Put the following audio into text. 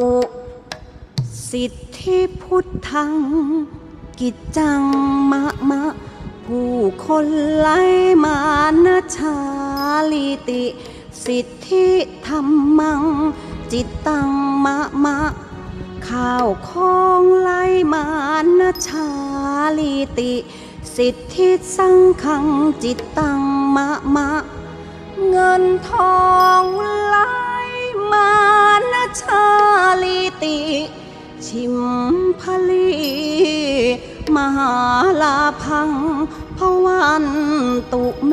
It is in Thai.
อุสิทธิพุทธัง กิจจังมะมะ ผู้คนไล่มานชาลิติ สิทธิธรรมัง จิตตังมะมะ ข้าวของไล่มานชาลิติ สิทธิสังขังจิตตังมะมะ เงินทอง ชิมพลีมหาลาพังพวันตุเม